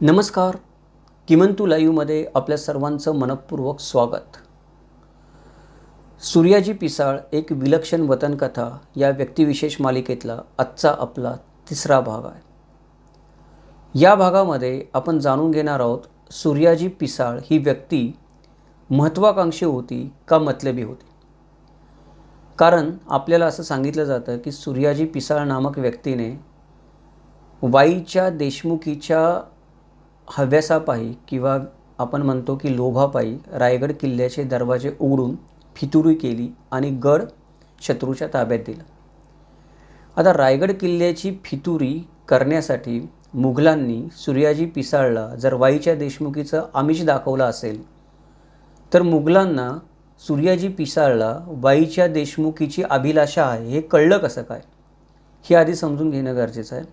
नमस्कार. किमंतू लाईव्हमध्ये आपल्या सर्वांचं मनपूर्वक स्वागत. सूर्याजी पिसाळ एक विलक्षण वतनकथा या व्यक्तिविशेष मालिकेतला आजचा आपला तिसरा भाग आहे. या भागामध्ये आपण जाणून घेणार आहोत सूर्याजी पिसाळ ही व्यक्ती महत्त्वाकांक्षी होती का मतलबी होती? कारण आपल्याला असं सांगितलं जातं की सूर्याजी पिसाळ नामक व्यक्तीने वाईच्या देशमुखीच्या हव्यासापायी किंवा आपण म्हणतो की लोभापायी रायगड किल्ल्याचे दरवाजे उघडून फितुरी केली आणि गड शत्रूच्या ताब्यात दिला. आता रायगड किल्ल्याची फितुरी करण्यासाठी मुघलांनी सूर्याजी पिसाळला जर वाईच्या देशमुखीचं आमिष दाखवलं असेल तर मुघलांना सूर्याजी पिसाळला वाईच्या देशमुखीची अभिलाषा आहे हे कळलं कसं काय? हे आधी समजून घेणं गरजेचं आहे.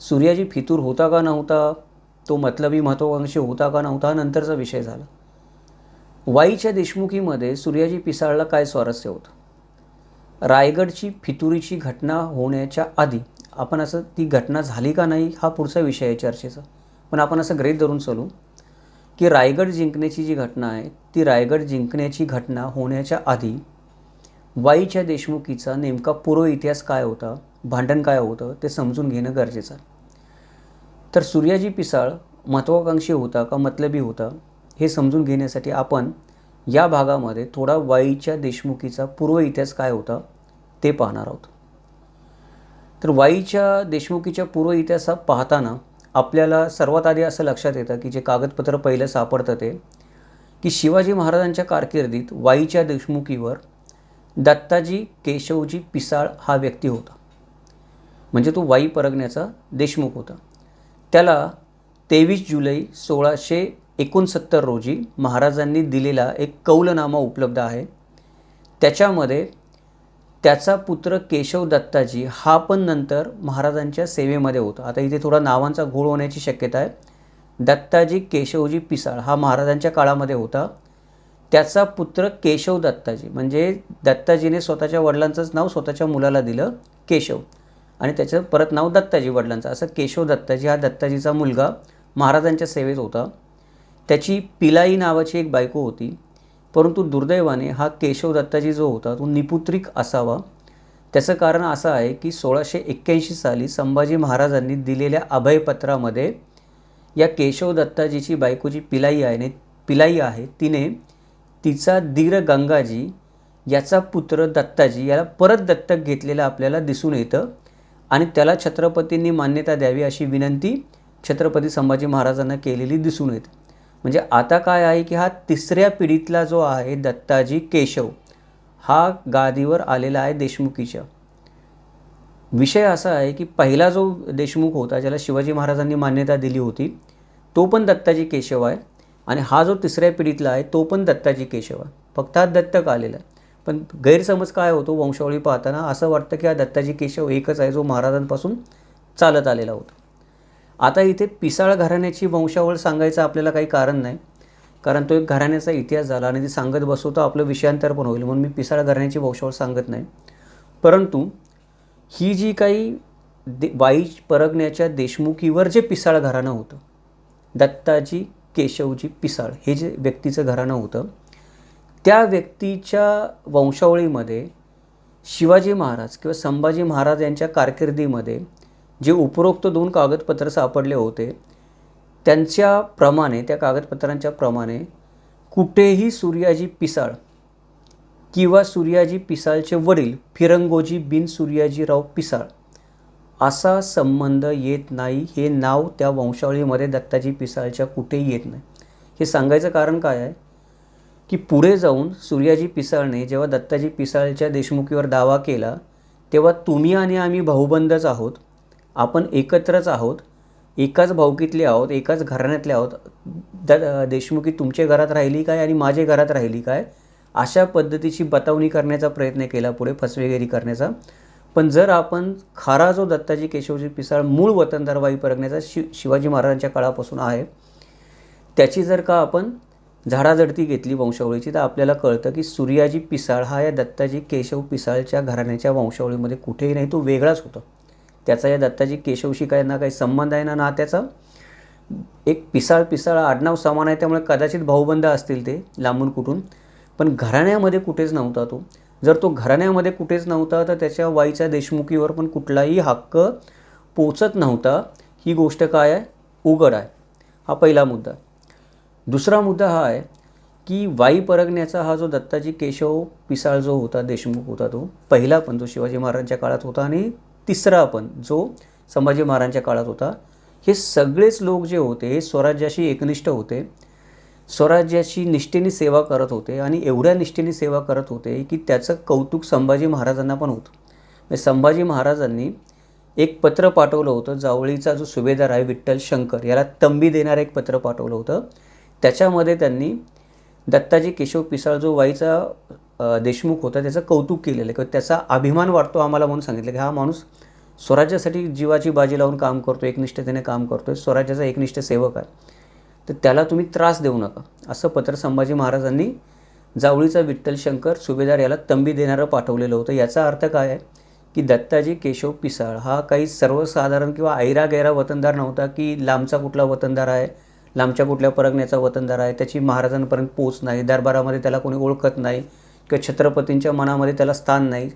सूर्याजी फितूर होता का नव्हता? तो मतलबी महत्त्वाकांक्षी होता का नव्हता हा नंतरचा विषय झाला. वाईच्या देशमुखीमध्ये सूर्याजी पिसाळला काय स्वारस्य होतं? रायगडची फितुरीची घटना होण्याच्या आधी आपण असं ती घटना झाली का नाही हा पुढचा विषय आहे चर्चेचा. पण आपण असं ग्रेट धरून चालू की रायगड जिंकण्याची जी घटना आहे ती रायगड जिंकण्याची घटना होण्याच्या आधी वाईच्या देशमुखीचा नेमका पूर्व इतिहास काय होता भांडण काय होतं ते समजून घेणं गरजेचं आहे. तर सूर्याजी पिसाळ महत्त्वाकांक्षी होता का मतलबी होता हे समजून घेण्यासाठी आपण या भागामध्ये थोडा वाईच्या देशमुखीचा पूर्व इतिहास काय होता ते पाहणार आहोत. तर वाईच्या देशमुखीच्या पूर्व इतिहास पाहताना आपल्याला सर्वात आधी असं लक्षात येतं की जे कागदपत्र पहिलं सापडतं ते की शिवाजी महाराजांच्या कारकिर्दीत वाईच्या देशमुखीवर दत्ताजी केशवजी पिसाळ हा व्यक्ती होता. म्हणजे तो वाई परगण्याचा देशमुख होता. त्याला तेवीस जुलै सोळाशे एकोणसत्तर रोजी महाराजांनी दिलेला एक कौलनामा उपलब्ध आहे. त्याच्यामध्ये त्याचा पुत्र केशव दत्ताजी हा पण नंतर महाराजांच्या सेवेमध्ये होता. आता इथे थोडा नावांचा घोळ होण्याची शक्यता आहे. दत्ताजी केशवजी पिसाळ हा महाराजांच्या काळामध्ये होता. त्याचा पुत्र केशव दत्ताजी म्हणजे दत्ताजीने स्वतःच्या वडिलांचंच नाव स्वतःच्या मुलाला दिलं केशव. आणि त्याचं परत नाव दत्ताजी वडिलांचं. असं केशव दत्ताजी हा दत्ताजीचा मुलगा महाराजांच्या सेवेत होता. त्याची पिलाई नावाची एक बायको होती. परंतु दुर्दैवाने हा केशव दत्ताजी जो होता तो निपुत्रिक असावा. त्याचं कारण असं आहे की सोळाशे एक्क्याऐंशी साली संभाजी महाराजांनी दिलेल्या अभयपत्रामध्ये या केशव दत्ताजीची बायको जी पिलाई आहे पिलाई आहे तिने तिचा दीर गंगाजी याचा पुत्र दत्ताजी याला परत दत्तक घेतलेला आपल्याला दिसून येतं. आणि त्याला छत्रपतींनी मान्यता द्यावी अशी विनंती छत्रपती संभाजी महाराजांना केलेली दिसून येते. म्हणजे आता काय आहे की हा तिसऱ्या पिढीतला जो आहे दत्ताजी केशव हा गादीवर आलेला आहे देशमुखीच्या. विषय असा आहे की पहिला जो देशमुख होता ज्याला शिवाजी महाराजांनी मान्यता दिली होती तो पण दत्ताजी केशव आहे. आणि हा जो तिसऱ्या पिढीतला आहे तो पण दत्ताजी केशव आहे. फक्त हा दत्तक आलेला आहे. पण गैरसमज काय होतो वंशावळी पाहताना? असं वाटतं की हा दत्ताजी केशव एकच आहे जो महाराजांपासून चालत आलेला होता. आता इथे पिसाळ घराण्याची वंशावळ सांगायचं आपल्याला काही कारण नाही. कारण तो एक घराण्याचा इतिहास झाला आणि ती सांगत बसतो तर आपलं विषयांतर पण होईल म्हणून मी पिसाळ घराण्याची वंशावळ सांगत नाही. परंतु ही जी काही दे बाई परगण्याच्या देशमुखीवर जे पिसाळ घराणं होतं दत्ताजी केशवजी पिसाळ हे जे व्यक्तीचं घराणं होतं त्या व्यक्तीच्या वंशावळीमध्ये शिवाजी महाराज किंवा संभाजी महाराज यांच्या कारकिर्दीमध्ये जे उपरोक्त दोन कागदपत्र सापडले होते त्यांच्याप्रमाणे त्या कागदपत्रांच्या प्रमाणे कुठेही सूर्याजी पिसाळ किंवा सूर्याजी पिसाळचे वडील फिरंगोजी बिन सूर्याजीराव पिसाळ असा संबंध येत नाही. हे नाव त्या वंशावळीमध्ये दत्ताजी पिसाळच्या कुठेही येत नाही. हे सांगायचं कारण काय आहे? की पुढे जाऊन सूर्याजी पिसाळने जेव्हा दत्ताजी पिसाळच्या देशमुखीवर दावा केला तेव्हा तुम्ही आणि आम्ही भाऊबंदच आहोत. आपण एकत्रच आहोत. एकाच भाऊकीतले आहोत एकाच घराण्यातले आहोत. द देशमुखी तुमच्या घरात राहिली काय आणि माझ्या घरात राहिली काय? अशा पद्धतीची बतावणी करण्याचा प्रयत्न केला पुढे फसवेगिरी करण्याचा. पण जर आपण खरा जो दत्ताजी केशवजी पिसाळ मूळ वतनदारवाई परगण्याचा शि शिवाजी महाराजांच्या काळापासून आहे त्याची जर का आपण झाडाझडती घेतली वंशावळीची तर आपल्याला कळतं की सूर्याजी पिसाळ हा या दत्ताजी केशव पिसाळच्या घराण्याच्या वंशावळीमध्ये कुठेही नाही तो वेगळाच होता. त्याचा या दत्ताजी केशवशी काही ना काही संबंध आहे ना त्याचा एक पिसाळ पिसाळ आडनाव समान आहे त्यामुळे कदाचित भाऊबंद असतील ते लांबून कुठून. पण घराण्यामध्ये कुठेच नव्हता तो. जर तो घराण्यामध्ये कुठेच नव्हता तर त्याच्या वाईच्या देशमुखीवर पण कुठलाही हक्क पोचत नव्हता. ही गोष्ट काय आहे? उघड आहे. हा पहिला मुद्दा. दुसरा मुद्दा हा आहे की वाई परगण्याचा हा जो दत्ताजी केशव पिसाळ जो होता देशमुख होता तो पहिला पण जो शिवाजी महाराजांच्या काळात होता आणि तिसरा पण जो संभाजी महाराजांच्या काळात होता हे सगळेच लोक जे होते हे स्वराज्याशी एकनिष्ठ होते. स्वराज्याची निष्ठेने सेवा करत होते आणि एवढ्या निष्ठेने सेवा करत होते की त्याचं कौतुक संभाजी महाराजांना पण होतं. म्हणजे संभाजी महाराजांनी एक पत्र पाठवलं होतं जावळीचा जो सुभेदार आहे विठ्ठल शंकर याला तंबी देणारं एक पत्र पाठवलं होतं. त्याच्यामध्ये त्यांनी दत्ताजी केशव पिसाळ जो वाईचा देशमुख होता त्याचं कौतुक केलेलं आहे. किंवा त्याचा अभिमान वाटतो आम्हाला म्हणून सांगितलं की हा माणूस स्वराज्यासाठी जीवाची बाजी लावून काम करतो एकनिष्ठतेने काम करतो आहे स्वराज्याचा एकनिष्ठ सेवक आहे. तर त्याला तुम्ही त्रास देऊ नका असं पत्र संभाजी महाराजांनी जावळीचा विठ्ठल शंकर सुभेदार याला तंबी देणारं पाठवलेलं होतं. याचा अर्थ काय आहे की दत्ताजी केशव पिसाळ हा काही सर्वसाधारण किंवा ऐरा गैरा वतनदार नव्हता की लांबचा कुठला वतनदार आहे लांबच्या कुठल्या परगण्याचा वतनदार आहे. त्याची महाराजांपर्यंत पोच नाही. दरबारामध्ये त्याला कोणी ओळखत नाही किंवा छत्रपतींच्या मनामध्ये त्याला स्थान नाही.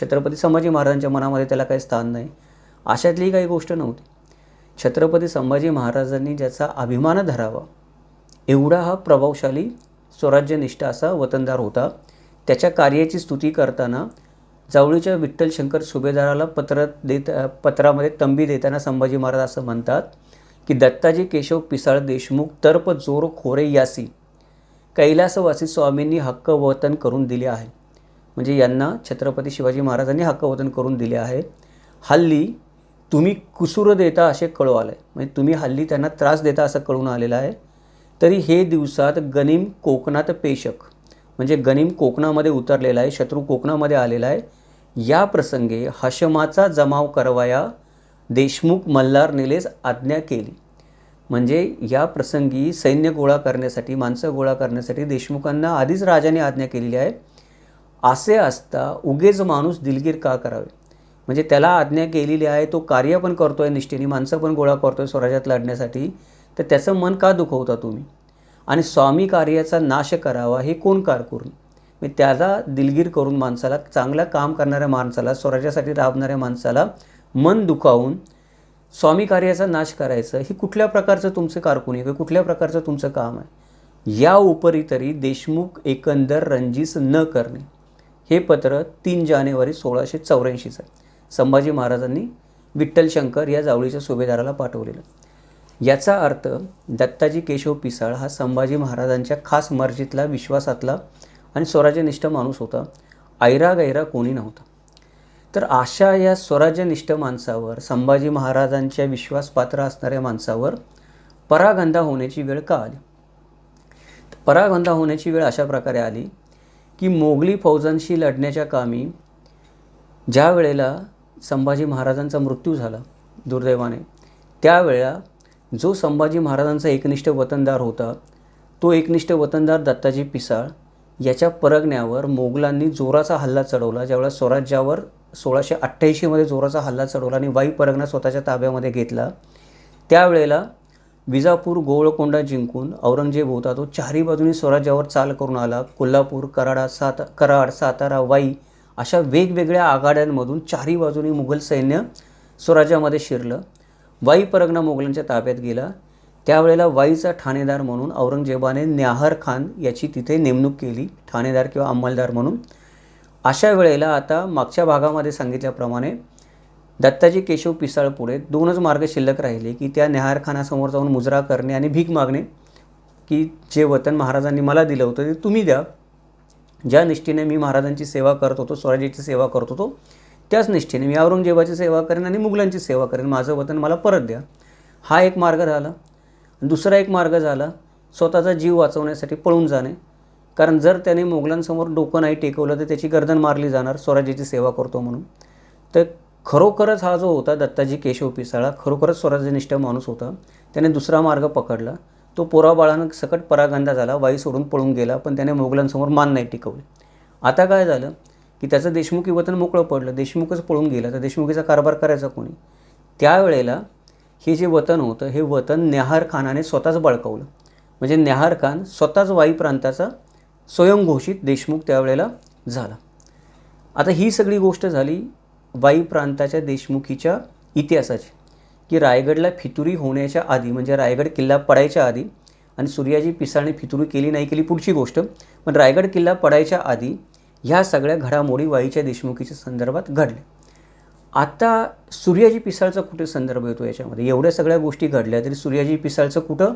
छत्रपती संभाजी महाराजांच्या मनामध्ये त्याला काही स्थान नाही. अशातली काही गोष्ट नव्हती. छत्रपती संभाजी महाराजांनी ज्याचा अभिमान धरावा एवढा हा प्रभावशाली स्वराज्यनिष्ठ असा वतनदार होता. त्याच्या कार्याची स्तुती करताना जावळीच्या विठ्ठल शंकर सुभेदाराला पत्र देत पत्रामध्ये तंबी देताना संभाजी महाराज असं म्हणतात की दत्ताजी केशव पिसाळ देशमुख तर्प जोर खोरे यासी कैलासवासी स्वामींनी हक्क वतन करून दिले आहे. म्हणजे यांना छत्रपती शिवाजी महाराजांनी हक्कवतन करून दिले आहे. हल्ली तुम्ही कुसूर देता असे कळू आलं आहे म्हणजे तुम्ही हल्ली त्यांना त्रास देता असं कळून आलेलं आहे. तरी हे दिवसात गनिम कोकणात पेशक म्हणजे गनिम कोकणामध्ये उतरलेला आहे शत्रू कोकणामध्ये आलेला आहे. या प्रसंगी हशमाचा जमाव करवाया देशमुख मल्हार निलेस आज्ञा केली. म्हणजे या प्रसंगी सैन्य गोळा करण्यासाठी माणसं गोळा करण्यासाठी देशमुखांना आधीच राजाने आज्ञा केलेली आहे. असे असता उगेच माणूस दिलगीर का करावे? म्हणजे त्याला आज्ञा केलेली आहे तो कार्य पण करतो आहे निष्ठेने माणसं पण गोळा करतो आहे स्वराज्यात लढण्यासाठी. तर त्याचं मन का दुखवता तुम्ही? आणि स्वामी कार्याचा नाश करावा हे कोण कार करून मी त्याला दिलगीर करून माणसाला चांगलं काम करणाऱ्या माणसाला स्वराज्यासाठी राबणाऱ्या माणसाला मन दुखावून स्वामी कार्याचा नाश करायचं हे कुठल्या प्रकारचं तुमचं कारकुनी किंवा कुठल्या प्रकारचं तुमचं काम आहे? या उपरी तरी देशमुख एकंदर रंजीस न करणे. हे पत्र तीन जानेवारी सोळाशे चौऱ्याऐंशीचं आहे. संभाजी महाराजांनी विठ्ठल शंकर या जावळीच्या सुभेदाराला पाठवलेलं. याचा अर्थ दत्ताजी केशव पिसाळ हा संभाजी महाराजांच्या खास मर्जीतला विश्वासातला आणि स्वराज्यनिष्ठ माणूस होता. ऐरा गैरा कोणी नव्हता. तर अशा या स्वराज्यनिष्ठ माणसावर संभाजी महाराजांच्या विश्वासपात्र असणाऱ्या माणसावर परागंधा होण्याची वेळ का आली? परागंधा होण्याची वेळ अशा प्रकारे आली की मोगली फौजांशी लढण्याच्या कामी ज्या वेळेला संभाजी महाराजांचा मृत्यू झाला दुर्दैवाने त्यावेळेला जो संभाजी महाराजांचा एकनिष्ठ वतनदार होता तो एकनिष्ठ वतनदार दत्ताजी पिसाळ याच्या परगण्यावर मोगलांनी जोराचा हल्ला चढवला ज्यावेळेला स्वराज्यावर सोळाशे अठ्ठ्याऐंशीमध्ये जोराचा हल्ला चढवला आणि वाई परगणा स्वतःच्या ताब्यामध्ये घेतला. त्यावेळेला विजापूर गोवळकोंडा जिंकून औरंगजेब होता. तो चारही बाजूनी स्वराज्यावर चाल करून आला. कोल्हापूर कराडा सात कराड सातारा वाई अशा वेगवेगळ्या आघाड्यांमधून चारही बाजूनी मुघल सैन्य स्वराज्यामध्ये शिरलं. वाई परगणा मुघलांच्या ताब्यात गेला. त्यावेळेला वाईचा ठाणेदार म्हणून औरंगजेबाने न्याहर खान याची तिथे नेमणूक केली. ठाणेदार किंवा अंमलदार म्हणून. अशा वेळेला आता मागच्या भागामध्ये सांगितल्याप्रमाणे दत्ताजी केशव पिसाळ पुढे दोनच मार्ग शिल्लक राहिले की त्या न्याहारखानासमोर जाऊन मुजरा करणे आणि भीक मागणे की जे वतन महाराजांनी मला दिलं होतं ते तुम्ही द्या. ज्या निष्ठेने मी महाराजांची सेवा करत होतो स्वराज्याची सेवा करत होतो त्याच निष्ठेने मी औरंगजेबाची सेवा करेन आणि मुघलांची सेवा करेन. माझं वतन मला परत द्या. हा एक मार्ग झाला. दुसरा एक मार्ग झाला. स्वतःचा जीव वाचवण्यासाठी पळून जाणे. कारण जर त्याने मोगलांसमोर डोकं नाही टेकवलं तर त्याची गर्दन मारली जाणार स्वराज्याची सेवा करतो म्हणून. तर खरोखरच हा जो होता दत्ताजी केशव पिसाळा खरोखरच स्वराज्यनिष्ठ माणूस होता. त्याने दुसरा मार्ग पकडला. तो पोराबाळानं सकट परागंदा झाला वाई सोडून पळून गेला पण त्याने मोगलांसमोर मान नाही टिकवले. आता काय झालं? की त्याचं देशमुखी वतन मोकळं पडलं. देशमुखच पळून गेला. तर देशमुखीचा कारभार करायचा कोणी? त्यावेळेला हे जे वतन होतं हे वतन नेहार खानाने स्वतःच बळकावलं. म्हणजे न्याहार खान स्वतःच वाई प्रांताचा स्वयंघोषित देशमुख त्यावेळेला झाला. आता ही सगळी गोष्ट झाली वाई प्रांताच्या देशमुखीच्या इतिहासाची की रायगडला फितुरी होण्याच्या आधी म्हणजे रायगड किल्ला पडायच्या आधी आणि सूर्याजी पिसाळने फितुरी केली नाही केली पुढची गोष्ट पण रायगड किल्ला पडायच्या आधी ह्या सगळ्या घडामोडी वाईच्या देशमुखीच्या संदर्भात घडल्या. आता सूर्याजी पिसाळचा कुठे संदर्भ येतो याच्यामध्ये? एवढ्या सगळ्या गोष्टी घडल्या तरी सूर्याजी पिसाळचं कुठं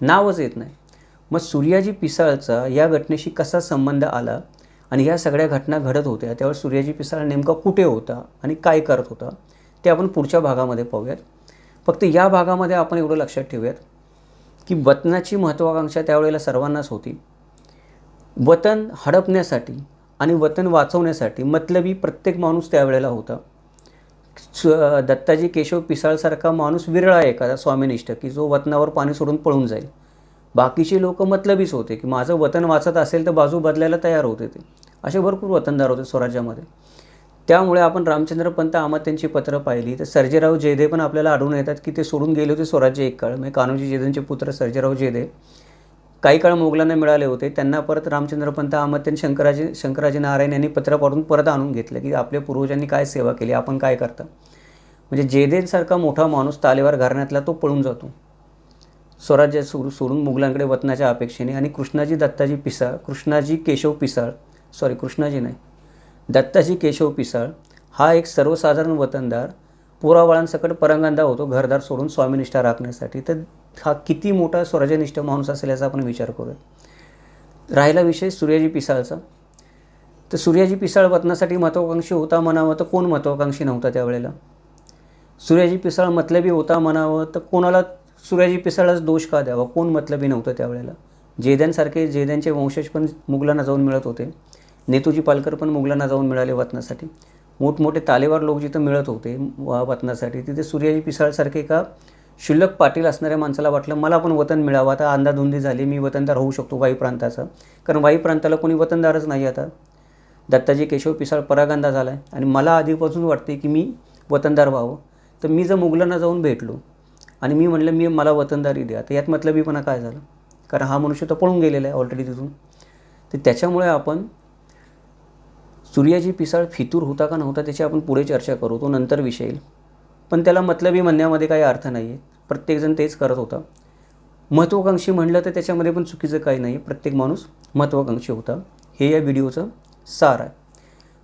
नावच येत नाही. मग सूर्याजी पिसाळचा या घटनेशी कसा संबंध आला आणि ह्या सगळ्या घटना घडत होत्या त्यावर सूर्याजी पिसाळ नेमका कुठे होता आणि काय करत होता ते आपण पुढच्या भागामध्ये पाहूयात. फक्त या भागामध्ये आपण एवढं लक्षात ठेवूयात की वतनाची महत्त्वाकांक्षा त्यावेळेला सर्वांनाच होती. वतन हडपण्यासाठी आणि वतन वाचवण्यासाठी मतलबी प्रत्येक माणूस त्यावेळेला होता. स- दत्ताजी केशव पिसाळसारखा माणूस विरळा आहे एखादा स्वामीनिष्ठ की जो वतनावर पाणी सोडून पळून जाईल. बाकीचे लोक मतलबीच होते की माझं वतन वाचत असेल तर बाजू बदलायला तयार होते ते. असे भरपूर वतनदार होते स्वराज्यामध्ये. त्यामुळे आपण रामचंद्र पंत त्यांची पत्रं पाहिली तर सर्जेराव जयदे पण आपल्याला आढळून येतात की ते सोडून गेले होते स्वराज्य एक काळ. म्हणजे कान्होजी जयदेंचे पुत्र सर्जेराव जयदे काही काळ मोगलांना मिळाले होते. त्यांना परत रामचंद्र पंत त्यांनी शंकराजी शंकराजी नारायण यांनी पत्र पाठवून परत आणून घेतलं की आपल्या पूर्वजांनी काय सेवा केली आपण काय करता. म्हणजे जेदेसारखा मोठा माणूस तालेवार घराण्यातला तो पळून जातो. स्वराज्य सुरू सोडून मुघलांकडे वतनाच्या अपेक्षेने आणि कृष्णाजी दत्ताजी पिसाळ कृष्णाजी केशव पिसाळ सॉरी कृष्णाजी नाही. दत्ताजी केशव पिसाळ हा एक सर्वसाधारण वतनदार पुरावळांसकट परंगंदा होतो घरदार सोडून स्वामीनिष्ठा राखण्यासाठी. तर हा किती मोठा स्वराज्यनिष्ठ माणूस असेल याचा आपण विचार करूया. राहिला विषय सूर्याजी पिसाळचा. तर सूर्याजी पिसाळ वतनासाठी महत्त्वाकांक्षी होता म्हणावं तर कोण महत्त्वाकांक्षी नव्हता त्यावेळेला? सूर्याजी पिसाळ मतलबी होता म्हणावं तर कोणाला सूर्याजी पिसाळाच दोष का द्यावा? कोण मतलबी नव्हतं त्यावेळेला? जेद्यांसारखे जेद्यांचे वंशज पण मुघलांना जाऊन मिळत होते. नेतूजी पालकर पण मुघलांना जाऊन मिळाले वतनासाठी. मोठमोठे तालेवार लोक जिथं मिळत होते वाचनासाठी वतनासाठी तिथे सूर्याजी पिसाळसारखे का शुल्लक पाटील असणाऱ्या माणसाला वाटलं मला पण वतन मिळावं. आता अंधाधुंदी झाली मी वतनदार होऊ शकतो वाई प्रांताचा. कारण वाई प्रांताला कोणी वतनदारच नाही आता. दत्ताजी केशव पिसाळ परागंदा झाला आहे आणि मला आधीपासून वाटते की मी वतनदार व्हावं. तर मी जर मुघलांना जाऊन भेटलो आणि मी म्हणलं मी मला वतनदारी द्या. तर यात मतलबीपणा काय झालं? कारण हा मनुष्य तर पळून गेलेला आहे ऑलरेडी तिथून. तर त्याच्यामुळे आपण सूर्याची पिसाळ फितूर होता का नव्हता त्याची आपण पुढे चर्चा करू तो नंतर विषय येईल. पण त्याला मतलबी म्हणण्यामध्ये काही अर्थ नाही आहे प्रत्येकजण तेच करत होता. महत्त्वाकांक्षी म्हणलं तर त्याच्यामध्ये पण चुकीचं काही नाही आहे प्रत्येक माणूस महत्त्वाकांक्षी होता. हे या व्हिडिओचं सार आहे.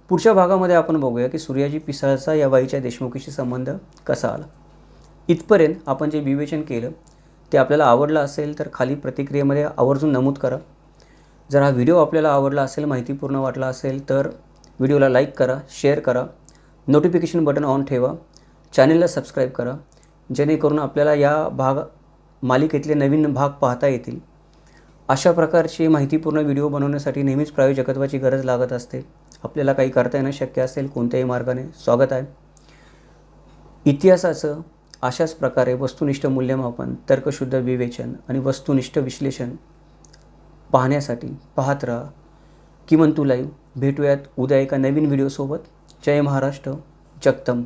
पुढच्या भागामध्ये आपण बघूया की सूर्याजी पिसाळचा या बाईच्या देशमुखीशी संबंध कसा आला. इथपर्यंत आपण जे विवेचन केलं ते आपल्याला आवडलं असेल तर खाली प्रतिक्रियेमध्ये आवर्जून नमूद करा. जर हा व्हिडिओ आपल्याला आवडला असेल माहितीपूर्ण वाटला असेल तर व्हिडिओला लाईक करा शेअर करा. नोटिफिकेशन बटन ऑन ठेवा. चॅनेलला सबस्क्राईब करा. जेणेकरून आपल्याला या भाग मालिकेतले नवीन भाग पाहता येतील. अशा प्रकारची माहितीपूर्ण व्हिडिओ बनवण्यासाठी नेहमीच प्रायोजकत्वाची गरज लागत असते. आपल्याला काही करता येणं शक्य असेल कोणत्याही मार्गाने. स्वागत आहे. इतिहासाचं अशाच प्रकारे वस्तुनिष्ठ मूल्यमापन तर्कशुद्ध विवेचन आणि वस्तुनिष्ठ विश्लेषण पाहण्यासाठी पाहत राहा. किमंतू लाईव्ह भेटूयात उद्या एका नवीन व्हिडिओसोबत जय महाराष्ट्र जगदंब.